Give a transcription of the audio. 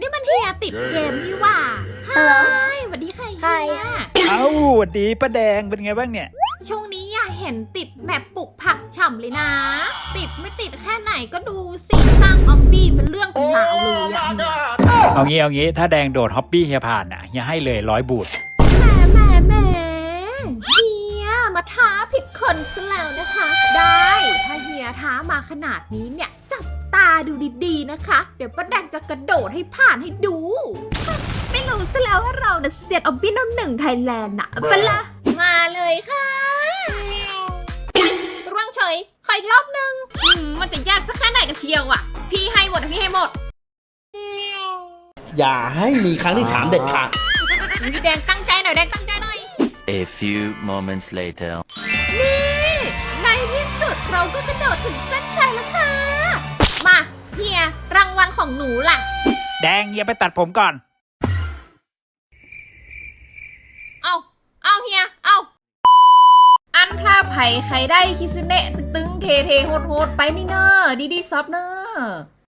นี่มันเฮียติดเกมนี่หว่าฮัลโหลไฮสวัสดีค่ะเฮี Hi ยเอ้าหวัดดีป้าแดงเป็นไงบ้างเนี่ย ช่วงนี้อยากเห็นติดแมปปลูกผักฉ่ำเลยนะ ติดไม่ติดแค่ไหนก็ดูสิสร้างออมบี้เป็นเรื่องเป็นราวเลยอะเฮียเอางี้เอางี้ถ้าแดงโดดฮอปปี้เฮียผ่านอะเฮียให้เลยร้อยบูทแหมแหมแหมเฮียมาท้าผิดคนซะแล้วนะคะ ได้ ถ้าเฮียท้ามาขนาดนี้เนี่ยจับตา ดูดีๆนะคะ เดี๋ยวป้าแดงจะกระโดดให้ผ่านให้ดู ไม่รู้ซะแล้วว่าเราเนี่ยเสียดออบบี้น้ำหนึ่งไทยแลนด์นะไปละมาเลยค่ะร่วงเฉยขออีกรอบนึงอืมมันจะยากสักแค่ไหนกันเชียวอะพี่ให้หมดอะพี่ให้หมดอย่าให้มีครั้งที่สามเด็ดขาดพี่แดงตั้งใจหน่อยแดงตั้งใจหน่อย A few moments later. นี่ในที่สุดเราก็กระโดดถึงเส้นชัยแล้วค่ะ รางวัลของหนูล่ะ แดงเฮียไปตัดผมก่อน เอาเอาเฮีย เอาอันถ้าไผ่ใครได้คิสเนะตึงๆเทเทโฮดโฮดไปนี่เนอะดีดีซอฟเนอะ